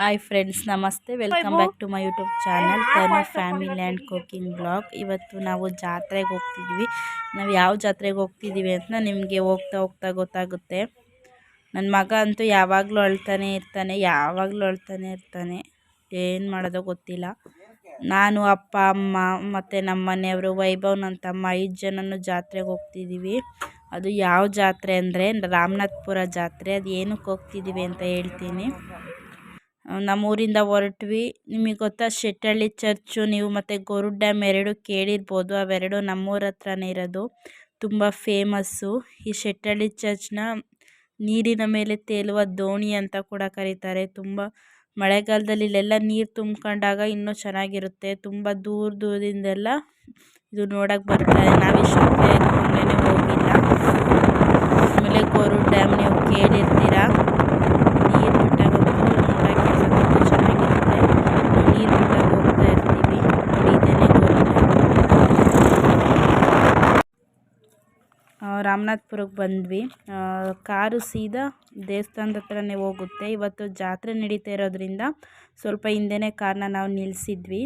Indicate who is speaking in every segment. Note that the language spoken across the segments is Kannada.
Speaker 1: ಹಾಯ್ ಫ್ರೆಂಡ್ಸ್ ನಮಸ್ತೆ. Welcome back to my YouTube channel Tanu family and cooking blog ಇವತ್ತು ನಾವು ಜಾತ್ರೆಗೆ ಹೋಗ್ತಿದ್ವಿ. ನಾವು ಯಾವ ಜಾತ್ರೆಗೆ ಹೋಗ್ತಿದ್ದೀವಿ ಅಂತ ನಿಮಗೆ ಹೋಗ್ತಾ ಹೋಗ್ತಾ ಗೊತ್ತಾಗುತ್ತೆ. ನನ್ನ ಮಗ ಅಂತೂ ಯಾವಾಗಲೂ ಅಳ್ತಾನೆ ಇರ್ತಾನೆ ಯಾವಾಗಲೂ ಅಳ್ತಾನೆ ಇರ್ತಾನೆ. ಏನು ಮಾಡೋದೋ ಗೊತ್ತಿಲ್ಲ. ನಾನು ಅಪ್ಪ ಅಮ್ಮ ಮತ್ತು ನಮ್ಮ ಮನೆಯವರು ವೈಭವ್ ನನ್ನ ತಮ್ಮ ಐದು ಜನನೂ ಜಾತ್ರೆಗೆ ಹೋಗ್ತಿದ್ದೀವಿ ಅದು ಯಾವ ಜಾತ್ರೆ ಅಂದರೆ ರಾಮನಾಥ್ಪುರ ಜಾತ್ರೆ. ಅದು ಏನಕ್ಕೆ ಹೋಗ್ತಿದ್ದೀವಿ ಅಂತ ಹೇಳ್ತೀನಿ. ನಮ್ಮೂರಿಂದ ಹೊರಟ್ವಿ. ನಿಮಗೆ ಗೊತ್ತಾ, ಶೆಟ್ಟಳ್ಳಿ ಚರ್ಚು, ನೀವು ಮತ್ತು ಗೋರುಡ್ ಡ್ಯಾಮ್ ಎರಡು ಕೇಳಿರ್ಬೋದು. ಅವೆರಡು ನಮ್ಮೂರ ಹತ್ರನೇ ಇರೋದು. ತುಂಬ ಫೇಮಸ್ಸು. ಈ ಶೆಟ್ಟಹಳ್ಳಿ ಚರ್ಚ್ನ ನೀರಿನ ಮೇಲೆ ತೇಲುವ ದೋಣಿ ಅಂತ ಕೂಡ ಕರೀತಾರೆ. ತುಂಬ ಮಳೆಗಾಲದಲ್ಲಿ ಇಲ್ಲೆಲ್ಲ ನೀರು ತುಂಬ್ಕೊಂಡಾಗ ಇನ್ನೂ ಚೆನ್ನಾಗಿರುತ್ತೆ. ತುಂಬ ದೂರ ದೂರದಿಂದೆಲ್ಲ ಇದು ನೋಡೋಕ್ಕೆ ಬರ್ತಾರೆ ನಾವಿಷ್ಟೊತ್ತಿಗೆ ಹೋಗಿಲ್ಲ. ಆಮೇಲೆ ಗೋರು ಡ್ಯಾಮ್ ನೀವು ಕೇಳಿರ್ತೀರ ನೀರು ಬಿಟ್ಟಾಗ ನೋಡೋಕ್ಕೆ ತುಂಬ ಚೆನ್ನಾಗಿರುತ್ತೆ ನೀರು ಬಿಟ್ಟಾಗ ಹೋಗ್ತಾ ಇರ್ತೀವಿ ನೋಡಿ ಇದೇನೆ ಗೋರುಡ್ ಡ್ಯಾಮ್ ರಾಮನಾಥ್ಪುರಕ್ಕೆ ಬಂದ್ವಿ. ಕಾರು ಸೀದಾ ದೇವಸ್ಥಾನದ ಹತ್ರನೇ ಹೋಗುತ್ತೆ. ಇವತ್ತು ಜಾತ್ರೆ ನಡೀತಾ ಇರೋದ್ರಿಂದ ಸ್ವಲ್ಪ ಹಿಂದೆನೇ ಕಾರನ್ನ ನಾವು ನಿಲ್ಲಿಸಿದ್ವಿ.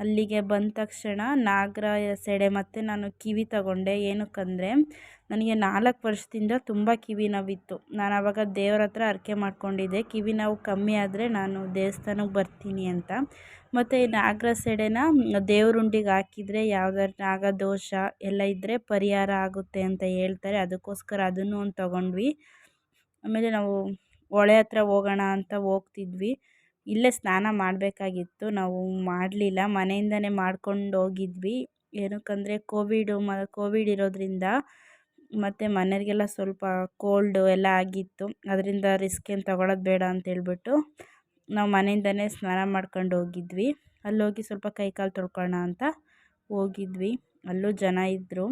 Speaker 1: ಅಲ್ಲಿಗೆ ಬಂದ ತಕ್ಷಣ ನಾಗರ ಸೆಡೆ ಮತ್ತು ನಾನು ಕಿವಿ ತಗೊಂಡೆ. ಏನಕ್ಕಂದರೆ ನನಗೆ ನಾಲ್ಕು ವರ್ಷದಿಂದ ತುಂಬ ಕಿವಿ ನೋವಿತ್ತು. ನಾನು ಆವಾಗ ದೇವ್ರ ಹತ್ರ ಹರಕೆ ಮಾಡ್ಕೊಂಡಿದ್ದೆ. ಕಿವಿ ನೋವು ಕಮ್ಮಿ ಆದರೆ ನಾನು ದೇವಸ್ಥಾನಕ್ಕೆ ಬರ್ತೀನಿ ಅಂತ. ಮತ್ತು ನಾಗರ ಸೆಡೆನ ದೇವ್ರುಂಡಿಗೆ ಹಾಕಿದರೆ ಯಾವ್ದಾದ್ರು ನಾಗದೋಷ ಎಲ್ಲ ಇದ್ದರೆ ಪರಿಹಾರ ಆಗುತ್ತೆ ಅಂತ ಹೇಳ್ತಾರೆ. ಅದಕ್ಕೋಸ್ಕರ ಅದನ್ನು ಒಂದು ತೊಗೊಂಡ್ವಿ. ಆಮೇಲೆ ನಾವು ಹೊಳೆ ಹತ್ರ ಹೋಗೋಣ ಅಂತ ಹೋಗ್ತಿದ್ವಿ. ಇಲ್ಲೇ ಸ್ನಾನ ಮಾಡಬೇಕಾಗಿತ್ತು. ನಾವು ಮಾಡಲಿಲ್ಲ. ಮನೆಯಿಂದನೇ ಮಾಡ್ಕೊಂಡು ಹೋಗಿದ್ವಿ. ಏನಕ್ಕಂದರೆ ಕೋವಿಡು ಮ, ಕೋವಿಡ್ ಇರೋದ್ರಿಂದ ಮತ್ತು ಮನೆಯವರಿಗೆಲ್ಲ ಸ್ವಲ್ಪ ಕೋಲ್ಡು ಎಲ್ಲ ಆಗಿತ್ತು. ಅದರಿಂದ ರಿಸ್ಕ್ ಏನು ತಗೊಳ್ಳೋದು ಬೇಡ ಅಂತೇಳ್ಬಿಟ್ಟು ನಾವು ಮನೆಯಿಂದನೇ ಸ್ನಾನ ಮಾಡ್ಕೊಂಡು ಹೋಗಿದ್ವಿ. ಅಲ್ಲೋಗಿ ಸ್ವಲ್ಪ ಕೈ ಕಾಲು ತೊಳ್ಕೊಳ್ಳೋಣ ಅಂತ ಹೋಗಿದ್ವಿ. ಅಲ್ಲೂ ಜನ ಇದ್ದರು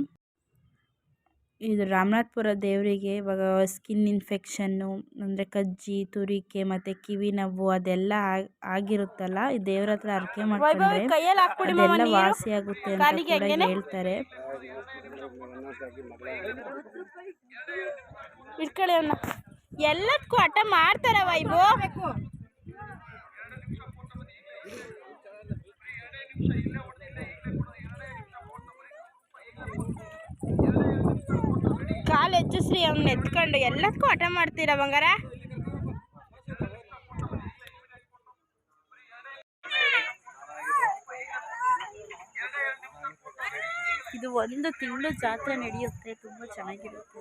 Speaker 1: ಇದು ರಾಮನಾಥ್ಪುರ ದೇವರಿಗೆ ಇವಾಗ ಸ್ಕಿನ್ ಇನ್ಫೆಕ್ಷನ್ನು ಅಂದರೆ ಕಜ್ಜಿ ತುರಿಕೆ ಮತ್ತು ಕಿವಿ ನೋವು ಅದೆಲ್ಲ ಆಗಿರುತ್ತಲ್ಲ ಈ ದೇವ್ರ ಹತ್ರ ಅರ್ಕೆ ಮಾಡ್ಕೊಂಡ್ರೆ ಅದೆಲ್ಲ ವಾಸಿ ಆಗುತ್ತೆ ಅಂತ ಕೂಡ ಹೇಳ್ತಾರೆ.
Speaker 2: ಇಟ್ಕೊಳ್ಳಿ ಅವನ್ನ ಎಲ್ಲದಕ್ಕೂ ಹಠ ಮಾಡ್ತಾರ ವೈಭು ಕಾಲು ಹೆಚ್ಚಿಸ್ರಿ ಅವ್ನ ಎತ್ಕೊಂಡು ಎಲ್ಲದಕ್ಕೂ ಆಟ ಮಾಡ್ತೀರ ಬಂಗಾರ
Speaker 1: ಇದು ಒಂದು ತಿಂಗಳು ಜಾತ್ರೆ ನಡೆಯುತ್ತೆ ತುಂಬ ಚೆನ್ನಾಗಿರುತ್ತೆ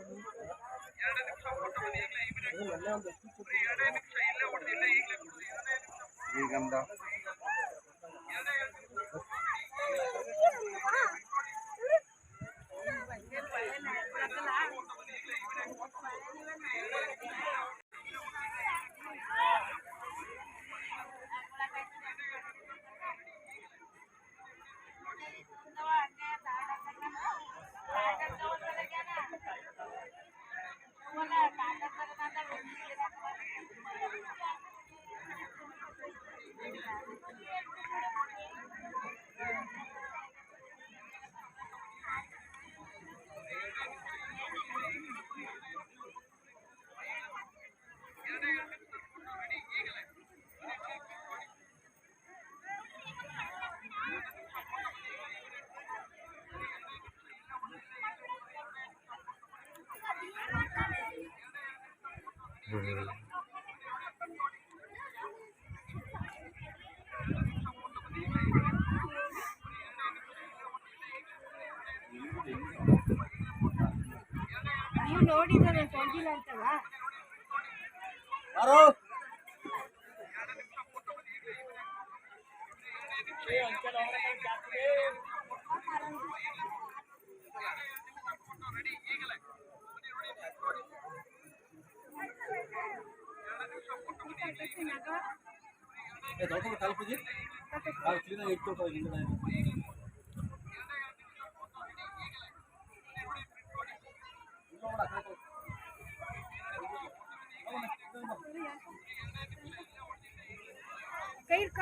Speaker 2: ನೀವು ನೋಡಿದ್ರೆ ತೊಂದಿಲ್ಲ ಅಂತಲ್ಲ?
Speaker 3: ತಲುಪಿದಿ ಕ್ಲೀನಾಗಿ ಇಟ್ಕೊಟ್ಟು ಹಿಂದೆ
Speaker 2: ಕೈ ಇಡ್ಕ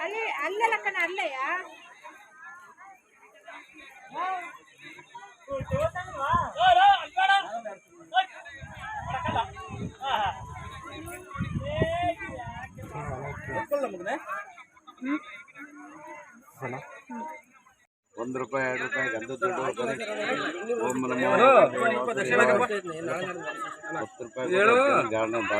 Speaker 2: ಅಲ್ಲಿ ಅಲ್ಲಲ್ಲ ಕಣ ಅಲ್ಲೆಯ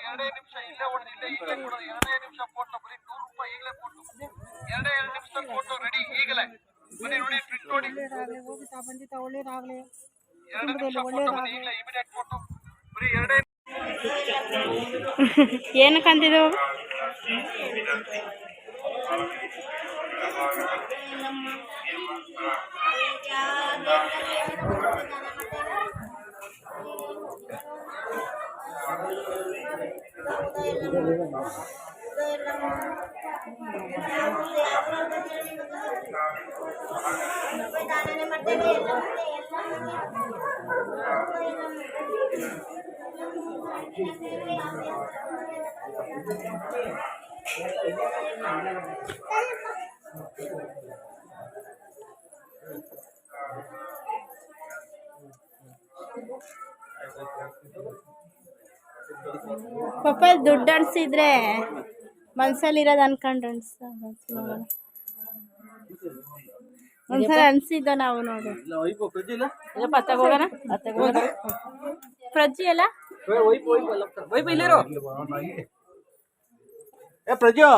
Speaker 3: ಎರಡೇ
Speaker 4: ನಿಮಿಷ ಇಲ್ಲೇ ನಿಮಿಷ ಫೋಟೋ, ಬರೀ ನೂರು ರೂಪಾಯಿ ಈಗಲೇ ಎರಡು ಎರಡು ನಿಮಿಷ ಫೋಟೋ ರೆಡಿ, ಈಗಲೇ. ಬನ್ನಿ ಎರಡು ನಿಮಿಷ ಫೋಟೋ ಈಗಲೇ ಫೋಟೋ ಬರೀ ಎರಡೇ ಏನಕ್ಕಂತಿದ್ದು?
Speaker 2: ಏನಕ್ಕೆ ಅಂತಿದ್ದು ಪಾಪ ದುಡ್ಡು ಅನ್ಸಿದ್ರೆ ಮನ್ಸಲ್ಲಿರೋದು ಅನ್ಕೊಂಡು ಅನ್ಸ ಒಂದ್ಸಲ ಅನ್ಸಿದ್ದ ನಾವು ನೋಡು. ಹೋಗೋಣ? ಪ್ರಜ್ಜಿ ಅಲ್ಲ?
Speaker 3: ಏ ಪ್ರಜ್ಯೋ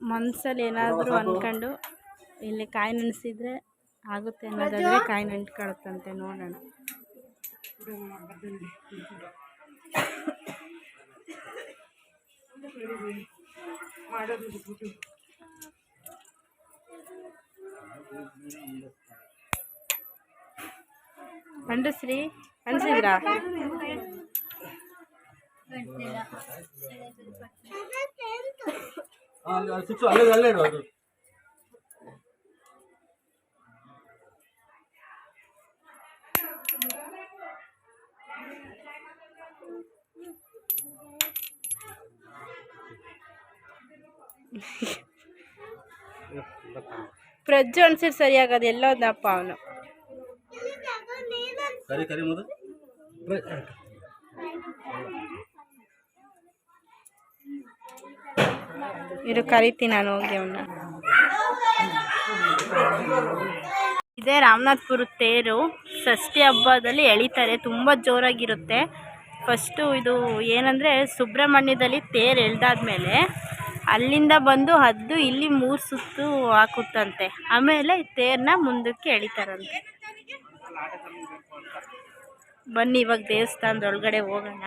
Speaker 2: ಮನ್ಸಲ್ಲಿ ಏನಾದ್ರು ಅನ್ಕೊಂಡು ಇಲ್ಲಿ ಕಾಯಿ ನೆನೆಸಿದ್ರೆ ಆಗುತ್ತೆ ಅನ್ನೋದಾದ್ರೆ ಕಾಯಿ ನೆಂಟ್ಕೊಳುತ್ತಂತೆ ನೋಡೋಣ. ಗಂಡಸ್ರಿ ಅನ್ಸಿದ್ರಾ
Speaker 3: ಅಲ್ಲೇ ಅಲ್ಲೇ ಇಡು
Speaker 2: ಪ್ರಜ್ಜು ಅನ್ಸಿರ್ ಸರಿಯಾಗದು ಎಲ್ಲೋದಪ್ಪ ಅವನು.
Speaker 3: ಕರಿ ಕರಿ ಮೊದಲು
Speaker 2: ಇರು ಕರಿತೀನಿ ನಾನು ಹೋಗಿ ಅವನ್ನ ಇದೇ ರಾಮನಾಥ್ಪುರ ತೇರು. ಷಷ್ಠಿ ಹಬ್ಬದಲ್ಲಿ ಎಳಿತಾರೆ, ತುಂಬ ಜೋರಾಗಿರುತ್ತೆ. ಫಸ್ಟು ಇದು ಏನಂದರೆ ಸುಬ್ರಹ್ಮಣ್ಯದಲ್ಲಿ ತೇರು ಎಳ್ದಾದ್ಮೇಲೆ ಅಲ್ಲಿಂದ ಬಂದು ಹದ್ದು ಇಲ್ಲಿ ಮೂರು ಸುತ್ತು ಹಾಕುತ್ತಂತೆ. ಆಮೇಲೆ ತೇರನ್ನ ಮುಂದಕ್ಕೆ ಎಳಿತಾರಂತೆ. ಬನ್ನಿ ಇವಾಗ ದೇವಸ್ಥಾನದ ಒಳಗಡೆ ಹೋಗೋಣ.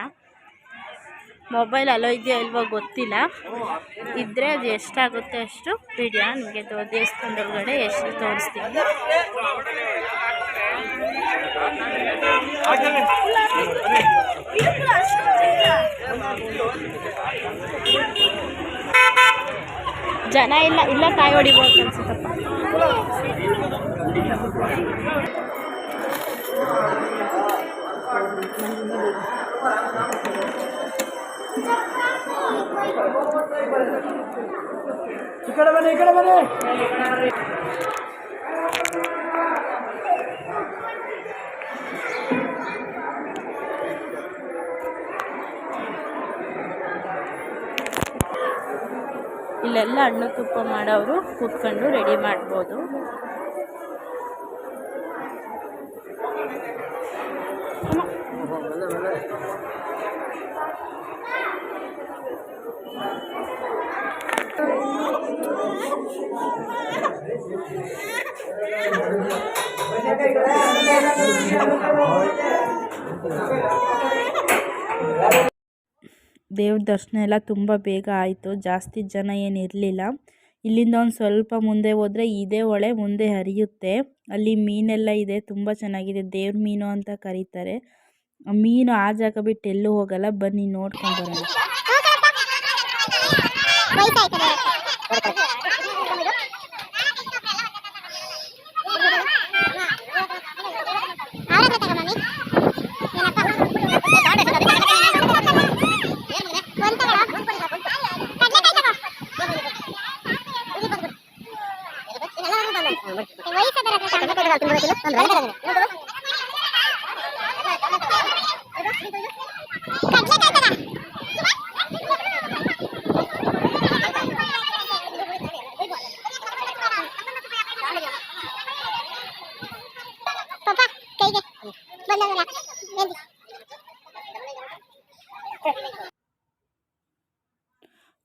Speaker 2: ಮೊಬೈಲ್ ಅಲೋ ಇದೆಯೋ ಇಲ್ವೋ ಗೊತ್ತಿಲ್ಲ. ಇದ್ದರೆ ಅದು ಎಷ್ಟಾಗುತ್ತೆ ಅಷ್ಟು ವಿಡಿಯೋ ನಿಮಗೆ ದೇವಸ್ಥಾನದ ಒಳಗಡೆ ಎಷ್ಟು ತೋರಿಸ್ತೀನಿ. ಜನ ಇಲ್ಲ ಇಲ್ಲ ಕಾಯಿ ಹೊಡಿಬೋದು ಅನ್ಸುತ್ತಪ್ಪ.
Speaker 3: ಈ ಕಡೆ ಬನ್ನಿ ಈ ಕಡೆ ಬನ್ನಿ.
Speaker 2: ಇಲ್ಲೆಲ್ಲ ಹಣ್ಣು ತುಪ್ಪ ಮಾಡೋರು ಕೂತ್ಕೊಂಡು ರೆಡಿ ಮಾಡ್ಬೋದು.
Speaker 1: ದೇವ್ರ ದರ್ಶನ ಎಲ್ಲ ತುಂಬ ಬೇಗ ಆಯಿತು. ಜಾಸ್ತಿ ಜನ ಏನು ಇರಲಿಲ್ಲ. ಇಲ್ಲಿಂದ ಒಂದು ಸ್ವಲ್ಪ ಮುಂದೆ ಹೋದರೆ ಇದೇ ಹೊಳೆ ಮುಂದೆ ಹರಿಯುತ್ತೆ. ಅಲ್ಲಿ ಮೀನೆಲ್ಲ ಇದೆ, ತುಂಬ ಚೆನ್ನಾಗಿದೆ. ದೇವ್ರ ಮೀನು ಅಂತ ಕರೀತಾರೆ. ಮೀನು ಆ ಜಾಗ ಬಿಟ್ಟು ಎಲ್ಲೂ ಹೋಗಲ್ಲ. ಬನ್ನಿ ನೋಡ್ಕೊಂಡು ಬರೋಣ.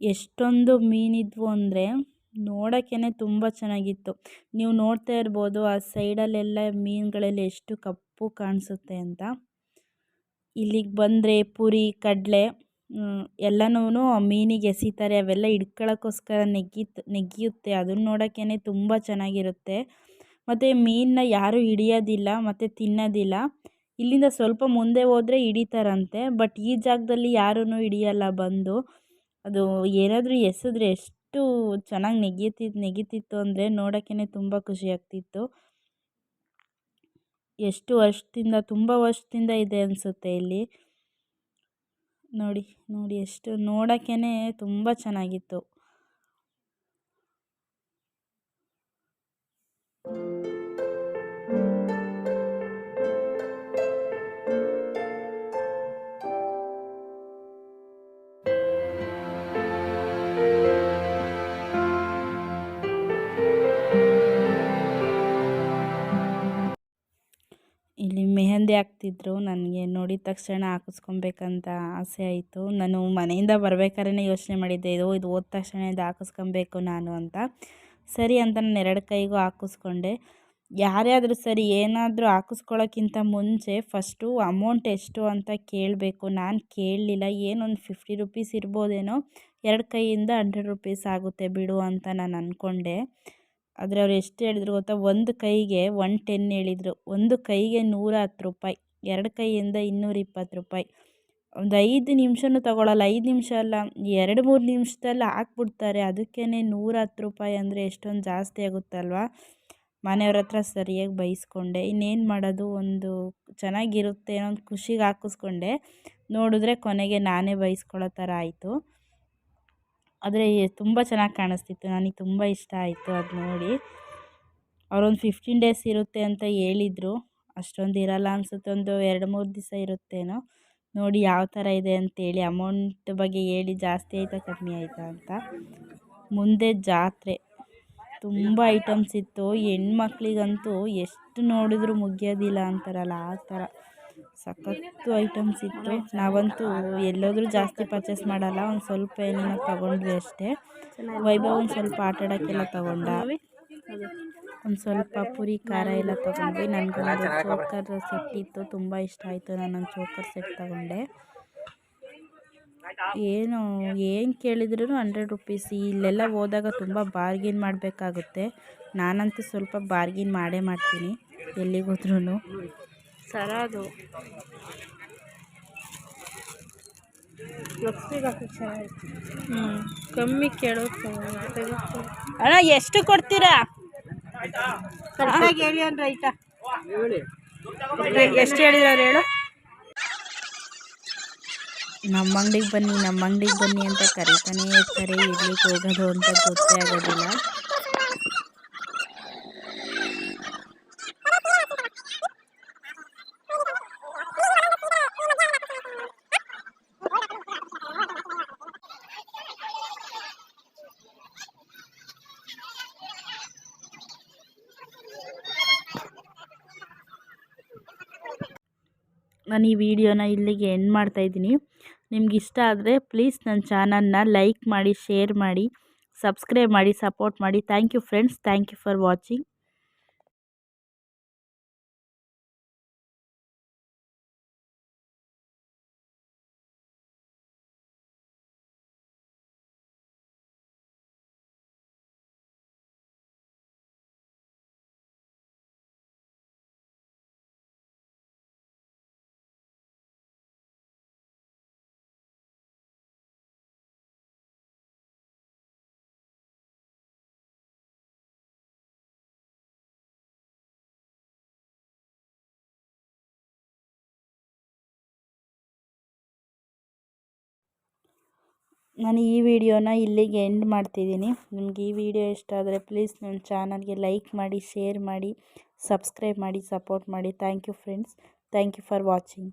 Speaker 1: ಎಷ್ಟೊಂದು ಮೀನಿದ್ವು ಅಂದರೆ ನೋಡೋಕ್ಕೇ ತುಂಬ ಚೆನ್ನಾಗಿತ್ತು. ನೀವು ನೋಡ್ತಾ ಇರ್ಬೋದು, ಆ ಸೈಡಲ್ಲೆಲ್ಲ ಮೀನುಗಳೆಲ್ಲ ಎಷ್ಟು ಕಪ್ಪು ಕಾಣಿಸುತ್ತೆ ಅಂತ. ಇಲ್ಲಿಗೆ ಬಂದರೆ ಪುರಿ, ಕಡಲೆ ಎಲ್ಲನೂ ಮೀನಿಗೆ ಎಸಿತಾರೆ, ಅವೆಲ್ಲ ಹಿಡ್ಕೊಳ್ಳೋಕ್ಕೋಸ್ಕರ ನೆಗ್ಗಿತ್, ನೆಗ್ಗಿಯುತ್ತೆ. ಅದನ್ನು ನೋಡೋಕ್ಕೇ ತುಂಬ ಚೆನ್ನಾಗಿರುತ್ತೆ. ಮತ್ತು ಮೀನನ್ನ ಯಾರೂ ಹಿಡಿಯೋದಿಲ್ಲ, ಮತ್ತು ತಿನ್ನೋದಿಲ್ಲ. ಇಲ್ಲಿಂದ ಸ್ವಲ್ಪ ಮುಂದೆ ಹೋದರೆ ಹಿಡಿತಾರಂತೆ, ಬಟ್ ಈ ಜಾಗದಲ್ಲಿ ಯಾರೂ ಹಿಡಿಯಲ್ಲ ಬಂದು. ಅದು ಏನಾದರೂ ಎಸೆದ್ರೆ ಎಷ್ಟು ಚೆನ್ನಾಗಿ ನೆಗೆಯುತ್ತಿತ್ತು ನೆಗೀತಿತ್ತು ಅಂದರೆ ನೋಡೋಕ್ಕೇ ತುಂಬ ಖುಷಿ ಆಗ್ತಿತ್ತು. ಎಷ್ಟು ವರ್ಷದಿಂದ, ತುಂಬ ವರ್ಷದಿಂದ ಇದೆ ಅನಿಸುತ್ತೆ ಇಲ್ಲಿ. ನೋಡಿ ನೋಡಿ ಎಷ್ಟು ನೋಡೋಕ್ಕೇ ತುಂಬ ಚೆನ್ನಾಗಿತ್ತು. ಮೆಹಂದಿ ಹಾಕ್ತಿದ್ರು ನನಗೆ ನೋಡಿದ ತಕ್ಷಣ ಹಾಕಿಸ್ಕೊಬೇಕಂತ ಆಸೆ ಆಯಿತು. ನಾನು ಮನೆಯಿಂದ ಬರ್ಬೇಕಾದ್ರೆ ಯೋಚನೆ ಮಾಡಿದ್ದೆ, ಇದು ಇದು ಓದ್ ತಕ್ಷಣ ಇದು ಹಾಕಿಸ್ಕೊಬೇಕು ನಾನು ಅಂತ. ಸರಿ ಅಂತ ನಾನು ಎರಡು ಕೈಗೂ ಹಾಕಿಸ್ಕೊಂಡೆ. ಯಾರೇ ಆದರೂ ಸರಿ ಏನಾದರೂ ಹಾಕಿಸ್ಕೊಳ್ಳೋಕ್ಕಿಂತ ಮುಂಚೆ ಫಸ್ಟು ಅಮೌಂಟ್ ಎಷ್ಟು ಅಂತ ಕೇಳಬೇಕು. ನಾನು ಕೇಳಲಿಲ್ಲ. ಏನೊಂದು ಫಿಫ್ಟಿ ರುಪೀಸ್ ಇರ್ಬೋದೇನೋ, ಎರಡು ಕೈಯಿಂದ ಹಂಡ್ರೆಡ್ ರುಪೀಸ್ ಆಗುತ್ತೆ ಬಿಡು ಅಂತ ನಾನು ಅಂದ್ಕೊಂಡೆ ಆದರೆ ಅವ್ರು ಎಷ್ಟು ಹೇಳಿದ್ರು ಗೊತ್ತಾ? ಒಂದು ಕೈಗೆ ಒನ್ ಟೆನ್ ಹೇಳಿದರು. ಒಂದು ಕೈಗೆ ನೂರ ಹತ್ತು ರೂಪಾಯಿ. ಎರಡು ಕೈಯಿಂದ ಇನ್ನೂರ ಇಪ್ಪತ್ತು ರೂಪಾಯಿ. ಒಂದು ಐದು ನಿಮಿಷನೂ ತಗೊಳ್ಳಲ್ಲ ಐದು ನಿಮಿಷ ಅಲ್ಲ, ಎರಡು ಮೂರು ನಿಮಿಷದಲ್ಲಿ ಹಾಕ್ಬಿಡ್ತಾರೆ. ಅದಕ್ಕೇ ನೂರ ಹತ್ತು ರೂಪಾಯಿ ಅಂದರೆ ಎಷ್ಟೊಂದು ಜಾಸ್ತಿ ಆಗುತ್ತಲ್ವಾ ಮನೆಯವ್ರ ಹತ್ರ ಸರಿಯಾಗಿ ಬೈಸ್ಕೊಂಡೆ. ಇನ್ನೇನು ಮಾಡೋದು? ಒಂದು ಚೆನ್ನಾಗಿರುತ್ತೆ ಅನ್ನೋ ಒಂದು ಖುಷಿಗೆ ಹಾಕಿಸ್ಕೊಂಡೆ. ನೋಡಿದ್ರೆ ಕೊನೆಗೆ ನಾನೇ ಬೈಸ್ಕೊಳ್ಳೋ ಥರ ಆಯಿತು. ಆದರೆ ತುಂಬ ಚೆನ್ನಾಗಿ ಕಾಣಿಸ್ತಿತ್ತು. ನನಗೆ ತುಂಬ ಇಷ್ಟ ಆಯಿತು ಅದು ನೋಡಿ ಅವರೊಂದು ಫಿಫ್ಟೀನ್ ಡೇಸ್ ಇರುತ್ತೆ ಅಂತ ಹೇಳಿದರು. ಅಷ್ಟೊಂದು ಇರಲ್ಲ ಅನ್ಸುತ್ತೆ. ಒಂದು ಎರಡು, ಮೂರು ದಿವಸ ಇರುತ್ತೇನೋ. ನೋಡಿ ಯಾವ ಥರ ಇದೆ ಅಂತೇಳಿ ಅಮೌಂಟ್ ಬಗ್ಗೆ ಹೇಳಿ ಜಾಸ್ತಿ ಆಯಿತಾ, ಕಮ್ಮಿ ಆಯಿತಾ ಅಂತ. ಮುಂದೆ ಜಾತ್ರೆ. ತುಂಬ ಐಟಮ್ಸ್ ಇತ್ತು. ಹೆಣ್ಮಕ್ಳಿಗಂತೂ ಎಷ್ಟು ನೋಡಿದ್ರು ಮುಗಿಯೋದಿಲ್ಲ ಅಂತಾರಲ್ಲ, ಆ ಥರ ಸಖತ್ತು ಐಟಮ್ಸ್ ಇತ್ತು. ನಾವಂತೂ ಎಲ್ಲೋದ್ರೂ ಜಾಸ್ತಿ ಪರ್ಚೇಸ್ ಮಾಡಲ್ಲ. ಒಂದು ಸ್ವಲ್ಪ ಏನೇನೋ ತಗೊಂಡ್ವಿ ಅಷ್ಟೇ. ವೈಭವ್ ಒಂದು ಸ್ವಲ್ಪ ಆಟಾಡೋಕ್ಕೆಲ್ಲ ತೊಗೊಂಡ. ಒಂದು ಸ್ವಲ್ಪ ಪುರಿ ಖಾರ ಎಲ್ಲ ತೊಗೊಂಡ್ವಿ. ನನಗೊಂದು ಚೋಕರ್ ಸೆಟ್ ಇತ್ತು ತುಂಬ ಇಷ್ಟ ಆಯಿತು. ನಾನೊಂದು ಚೋಕರ್ ಸೆಟ್ ತಗೊಂಡೆ. ಏನು ಏನು ಕೇಳಿದ್ರು ಹಂಡ್ರೆಡ್ ರುಪೀಸ್. ಇಲ್ಲೆಲ್ಲ ಹೋದಾಗ ತುಂಬ ಬಾರ್ಗಿನ್ ಮಾಡಬೇಕಾಗುತ್ತೆ. ನಾನಂತೂ ಸ್ವಲ್ಪ ಬಾರ್ಗಿನ್ ಮಾಡೇ ಮಾಡ್ತೀನಿ ಎಲ್ಲಿಗೋದ್ರೂ
Speaker 2: ಸರ ಅದು. ಹ್ಞೂ ಕಮ್ಮಿ ಕೇಳೋದು
Speaker 1: ಅಣ್ಣ ಎಷ್ಟು ಕೊಡ್ತೀರಾ?
Speaker 2: ಕರೆಕ್ಟಾಗಿ ಹೇಳಿ ಅಂದ್ರೆ ಆಯ್ತಾ?
Speaker 1: ಎಷ್ಟು ಹೇಳಿದ್ರು ಹೇಳು? ನಮ್ಮ ಅಂಗಡಿಗೆ ಬನ್ನಿ ನಮ್ಮ ಅಂಗಡಿಗೆ ಬನ್ನಿ ಅಂತ ಕರಿತಾನೇ ಇರ್ತಾರೆ. ಇರ್ಲಿಕ್ಕೆ ಹೋಗೋದು ಅಂತ ಗೊತ್ತೇ ಆಗೋದಿಲ್ಲ. ನಾನು ಈ ವಿಡಿಯೋನ ಇಲ್ಲಿಗೆ ಎಂಡ್ ಮಾಡ್ತಾಯಿದ್ದೀನಿ ನಿಮ್ಗೆ ಇಷ್ಟ ಆದರೆ ಪ್ಲೀಸ್ ನನ್ನ ಚಾನಲ್ನ ಲೈಕ್ ಮಾಡಿ ಶೇರ್ ಮಾಡಿ ಸಬ್ಸ್ಕ್ರೈಬ್ ಮಾಡಿ ಸಪೋರ್ಟ್ ಮಾಡಿ. Thank you friends thank you for watching ನಾನು ಈ ವಿಡಿಯೋನ ಇಲ್ಲಿಗೆ ಎಂಡ್ ಮಾಡ್ತಿದ್ದೀನಿ. ನಿಮ್ಗೆ ಈ ವಿಡಿಯೋ ಇಷ್ಟ ಆದರೆ ಪ್ಲೀಸ್ ನನ್ನ ಚಾನಲ್ಗೆ ಲೈಕ್ ಮಾಡಿ ಶೇರ್ ಮಾಡಿ ಸಬ್ಸ್ಕ್ರೈಬ್ ಮಾಡಿ ಸಪೋರ್ಟ್ ಮಾಡಿ. Thank you friends thank you for watching